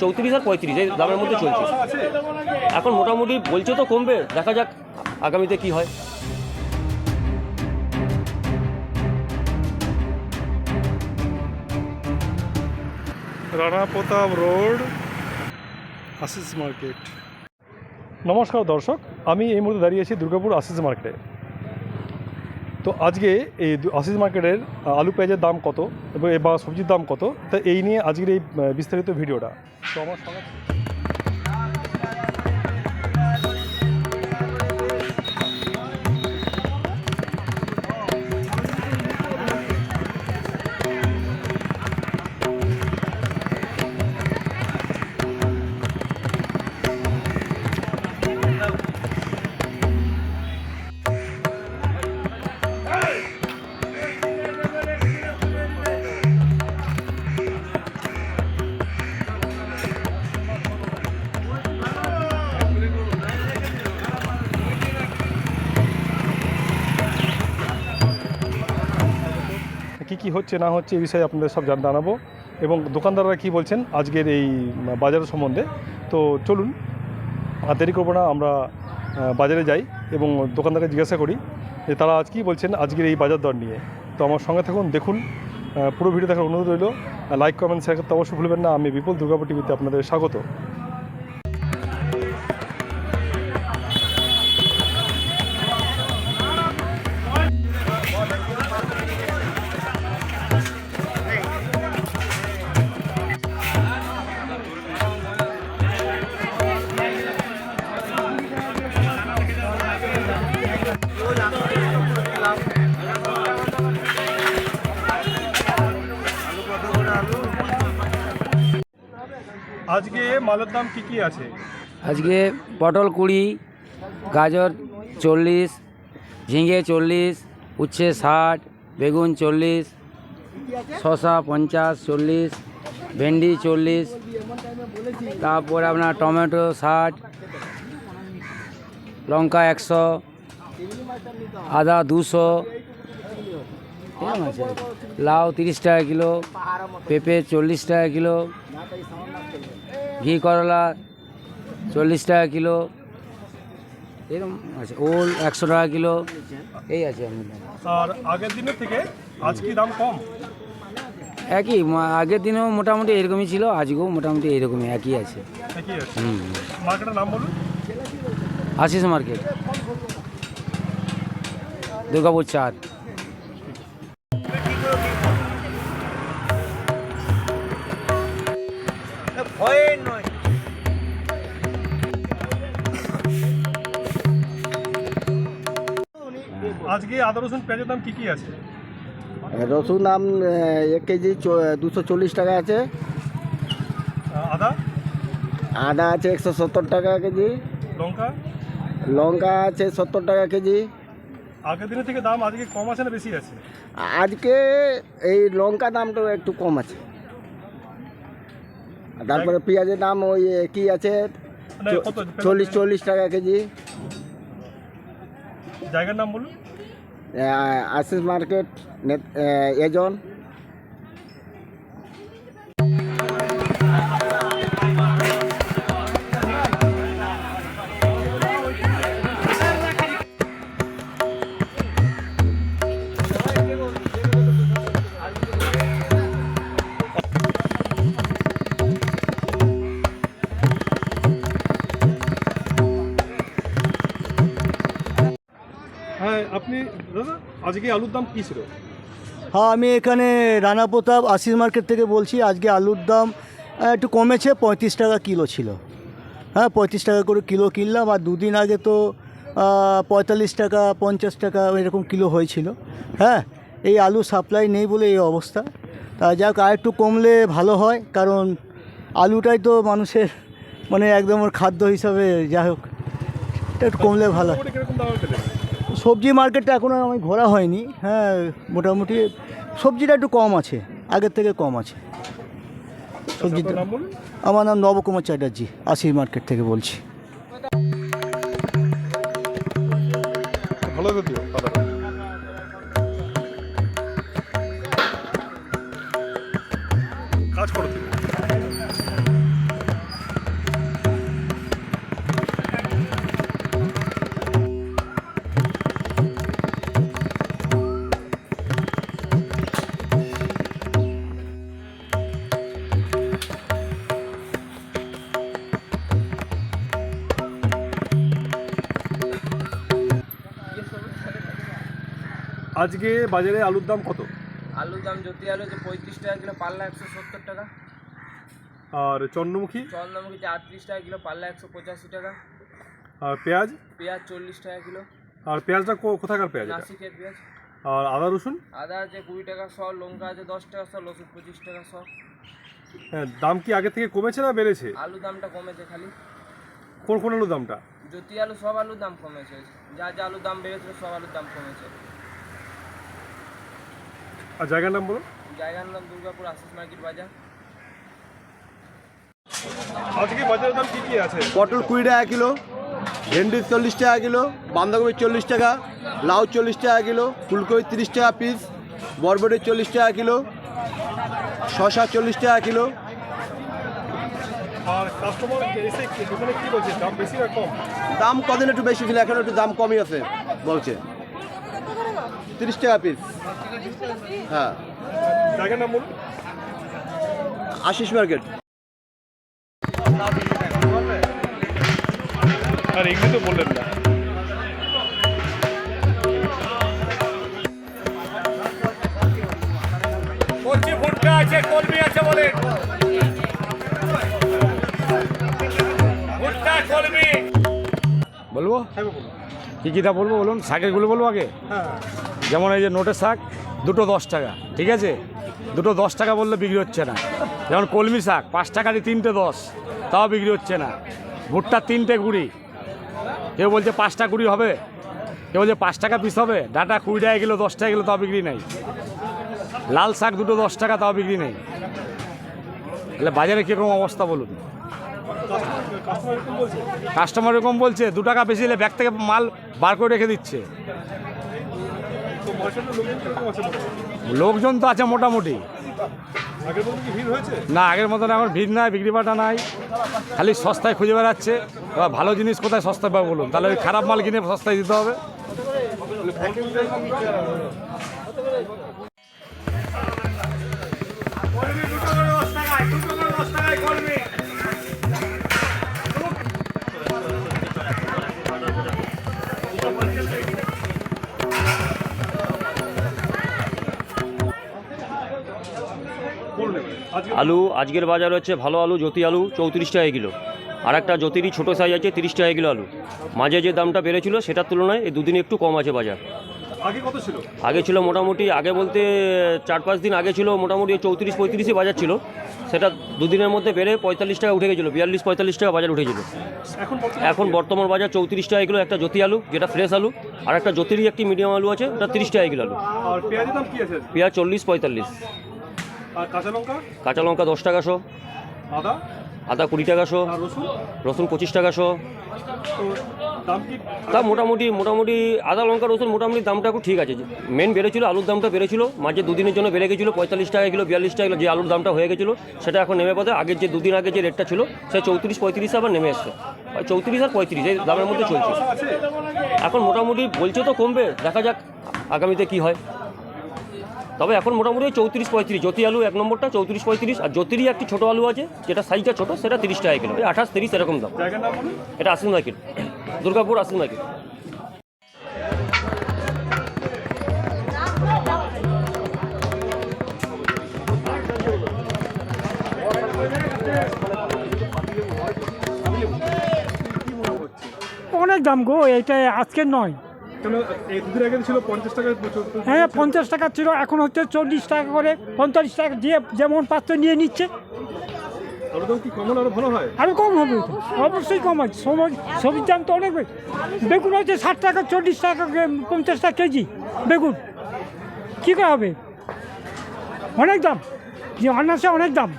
চৌত্রিশ আর পঁয়ত্রিশ এই দামের মধ্যে চলছে। এখন মোটামুটি বলছে তো কমবে দেখা যাক আগামীতে কি হয়। Rana Pratap road Ashis market. নমস্কার দর্শক আমি এই মুহূর্তে দাঁড়িয়ে আছি দুর্গাপুর আশিস মার্কেটে। তো আজকে এই আশিস মার্কেটের আলু পেঁয়াজের দাম কত এবং বা সবজির দাম কত? তা এই নিয়ে আজকের এই বিস্তারিত ভিডিওটা। তো আমার সঙ্গে কী হচ্ছে, না হচ্ছে এই বিষয়ে আপনাদের সব জান জানাব। এবং দোকানদাররা কী বলছেন, আজকের এই বাজার সম্বন্ধে। তো চলুন, আর দেরি করব না, আমরা বাজারে যাই এবং দোকানদারকে জিজ্ঞাসা করি যে তারা আজ কী বলছেন আজকের এই বাজার দর নিয়ে। তো আমার সঙ্গে থাকুন, দেখুন পুরো ভিডিও দেখার অনুরোধ রইল। লাইক, কমেন্ট শেয়ার করতে অবশ্যই ভুলবেন না। আমি বিপুল দুর্গাপুর টিভিতে আপনাদের স্বাগত। আজকে মালের দাম কী কী আছে? আজকে পটল কুড়ি, গাজর চল্লিশ, ঝিঙে চল্লিশ, উচ্ছে ষাট, বেগুন চল্লিশ শশা পঞ্চাশ চল্লিশ, ভেন্ডি চল্লিশ, তারপরে আপনার টমেটো ষাট, লঙ্কা একশো, আদা দুশো এরকম আছে। লাউ তিরিশ টাকা কিলো পেঁপে চল্লিশ টাকা কিলো ঘি করলা চল্লিশ টাকা কিলো এরকম আছে। ওল একশো টাকা কিলো এই আছে আর আগের দিনের থেকে আজ কি দাম কম? একই আগের দিনেও মোটামুটি এরকমই ছিল আজকেও মোটামুটি এরকমই একই আছে। একই আছে। হুম। মার্কেটের নাম বলুন। আশিস মার্কেট। দুর্গাপুর চার। আজকে আদা রসুন পেঁয়াজের দাম কি কি আছে? রসুন দাম এক কেজি দুশো চল্লিশ টাকা আছে। আদা? আদা আছে একশো সত্তর টাকা কেজি। লঙ্কা? লঙ্কা আছে সত্তর টাকা কেজি। আগের দিনের থেকে দাম আজকে কম আছে না বেশি আছে? আজকে এই লঙ্কা দামটা একটু কম আছে। তারপরে পেঁয়াজের দাম ওই কি আছে। মানে চল্লিশ চল্লিশ টাকা কেজি। জায়গার নাম বলুন। আশিস মার্কেট এজন। আপনি দাদা আজকে আলুর দাম কী ছিল? হ্যাঁ আমি এখানে রানা প্রতাপ আশিস মার্কেট থেকে বলছি আজকে আলুর দাম একটু কমেছে পঁয়ত্রিশ টাকা কিলো ছিল। হ্যাঁ পঁয়ত্রিশ টাকা করে কিলো কিনলাম আর দুদিন আগে তো পঁয়তাল্লিশ টাকা পঞ্চাশ টাকা এরকম কিলো হয়েছিল। হ্যাঁ এই আলু সাপ্লাই নেই বলে এই অবস্থা। তা যাক আর একটু কমলে ভালো হয় কারণ আলুটাই তো মানুষের মানে একদম খাদ্য হিসাবে যাই হোক একটু কমলে ভালো হয়। সবজি মার্কেটটা এখন আর আমি ঘোরা হয়নি। হ্যাঁ মোটামুটি সবজিটা একটু কম আছে আগের থেকে কম আছে। বলুন। আমার নাম নবকুমার চ্যাটার্জি আশির মার্কেট থেকে বলছি। ভালো আজকে বাজারে আলুর দাম কত? আলুর দাম জ্যোতি আলু হচ্ছে পঁয়ত্রিশ টাকা কিলো পাল্লা একশো সত্তর টাকা। আর চন্দ্রমুখী? চন্দ্রমুখী আটত্রিশ টাকা কিলো পাল্লা একশো পঁচাশি টাকা। আর পেঁয়াজ? পেঁয়াজ চল্লিশ টাকা কিলো। আর পেঁয়াজটা কোথাকার পেঁয়াজ? নাসিকের পেঁয়াজ। আর আদা রসুন? আদা আছে কুড়ি টাকা শ লঙ্কা আছে দশ টাকা শ রসুন পঁচিশ টাকা শ। হ্যাঁ দাম কি আগে থেকে কমেছে না বেড়েছে? আলু দামটা কমেছে খালি। কোন কোন আলুর দামটা? জ্যোতি আলু সব আলুর দাম কমেছে যা যা আলুর দাম বেড়েছে সব আলুর দাম কমেছে। আর জায়গার নাম বলো জায়গার নাম দুর্গাপুর আশিস মার্কেট বাজার। আজকে বাজারের দাম কি কি আছে? পটল কুড়ি টাকা কিলো ভেন্ডি চল্লিশ টাকা কিলো বাঁধাকপি চল্লিশ টাকা লাউ চল্লিশ টাকা কিলো ফুলকপি তিরিশ টাকা পিস বরবটি চল্লিশ টাকা কিলো শশা চল্লিশ টাকা কিলো। আর কাস্টমার এসে দোকানে কি বলছে? দাম বেশি না কম? দাম কদিন একটু বেশি ছিল এখন একটু দাম কমই আছে বলছে। তিরিশ টাকা পিস হ্যাঁ। জায়গার নাম বলুন। আশিস মার্কেট। আর এগুলি তো বললেন না। বলব? হ্যাঁ বলুন। কী কীটা বলব বলুন? শাকেরগুলো বলব আগে? হ্যাঁ। যেমন এই যে নোটের শাক দুটো দশ টাকা ঠিক আছে? দুটো দশ টাকা বললে বিক্রি হচ্ছে না। যেমন কলমি শাক পাঁচ টাকারই তিনটে দশ তাও বিক্রি হচ্ছে না। ভুট্টার তিনটে কুড়ি। কেউ বলছে পাঁচটা কুড়ি হবে। কেউ বলছে পাঁচ টাকা পিস হবে। ডাটা কুড়ি টাকা কিলো দশ টাকা কিলো তাও বিক্রি নেই। লাল শাক দুটো দশ টাকা তাও বিক্রি নেই। তাহলে বাজারে কীরকম অবস্থা বলুন? কাস্টমার এরকম বলছে, দু টাকা বেশি হলে ব্যাগ থেকে মাল বার করে রেখে দিচ্ছে। লোকজন তো আছে মোটামুটি। না, আগের মতন এখন ভিড় নাই, বিক্রি বাটা নাই। খালি সস্তায় খুঁজে বেড়াচ্ছে। ভালো জিনিস কোথায় সস্তায় পাবো বলুন? তাহলে ওই খারাপ মাল কিনে সস্তায় দিতে হবে। আলু আজকের বাজার হচ্ছে ভালো আলু জ্যোতি আলু চৌত্রিশ টাকা কিলো। আর একটা জ্যোতিরই ছোটো সাইজ আছে তিরিশ টাকা কিলো আলু। মাঝে যে দামটা বেড়েছিল সেটার তুলনায় এই দুদিনে একটু কম আছে বাজার। আগে কত ছিল? আগে ছিল মোটামুটি আগে বলতে চার পাঁচ দিন আগে ছিল মোটামুটি চৌত্রিশ পঁয়ত্রিশই বাজার ছিল। সেটা দুদিনের মধ্যে বেড়ে পঁয়তাল্লিশ টাকা উঠে গেছিল বিয়াল্লিশ পঁয়তাল্লিশ টাকা বাজার উঠেছিল। এখন এখন বর্তমান বাজার চৌত্রিশ টাকা কিলো একটা জ্যোতি আলু যেটা ফ্রেশ আলু আর একটা জ্যোতিরই একটি মিডিয়াম আলু আছে ওটা তিরিশ টাকা কিলো আলু? পেঁয়াজ চল্লিশ পঁয়তাল্লিশ। কাঁচা লঙ্কা? দশ টাকা শো। আদা? আদা কুড়ি টাকা শো। রসুন? পঁচিশ টাকা শো। তো মোটামুটি মোটামুটি আদা লঙ্কা রসুন মোটামুটি দামটা একটু ঠিক আছে। মেন বেড়েছিল আলুর দামটা বেড়েছিল। মাঝে দুদিনের জন্য বেড়ে গেছিল পঁয়তাল্লিশ টাকা কিলো বিয়াল্লিশ টাকা কিলো যে আলুর দামটা হয়ে গেছিল সেটা এখন নেমে পথে। আগের যে দুদিন আগে যে রেটটা ছিল সে চৌত্রিশ পঁয়ত্রিশে আবার নেমে এসছে। চৌত্রিশ আর পঁয়ত্রিশ এই দামের মধ্যে চলছে। এখন মোটামুটি বলছে তো কমবে দেখা যাক আগামীতে কি হয়। তবে এখন মোটামুটি চৌত্রিশ পঁয়ত্রিশ। জ্যোতি আলু এক নম্বরটা চৌত্রিশ পঁয়ত্রিশ। আর জ্যোতিরই একটি ছোটো আলু আছে যেটা সাইজটা ছোটো সেটা তিরিশ টাকা কিলো। এই আঠাশ তিরিশ এরকম দাম। এটা আশিস মার্কেট। দুর্গাপুর আশিস মার্কেট। অনেক দাম গো এটা আজকের নয়। পঞ্চাশ হ্যাঁ পঞ্চাশ টাকা ছিল এখন হচ্ছে চল্লিশ টাকা করে পঁয়তাল্লিশ টাকা দিয়ে যেমন পাত্র নিয়ে নিচ্ছে। আরও কম হবে অবশ্যই কম আছে সময় সবজির দাম তো অনেক বেগুন হচ্ছে ষাট টাকা চল্লিশ টাকা পঞ্চাশ টাকা কেজি বেগুন। কী করে হবে? অনেক দাম যে অনার্সে অনেক দাম।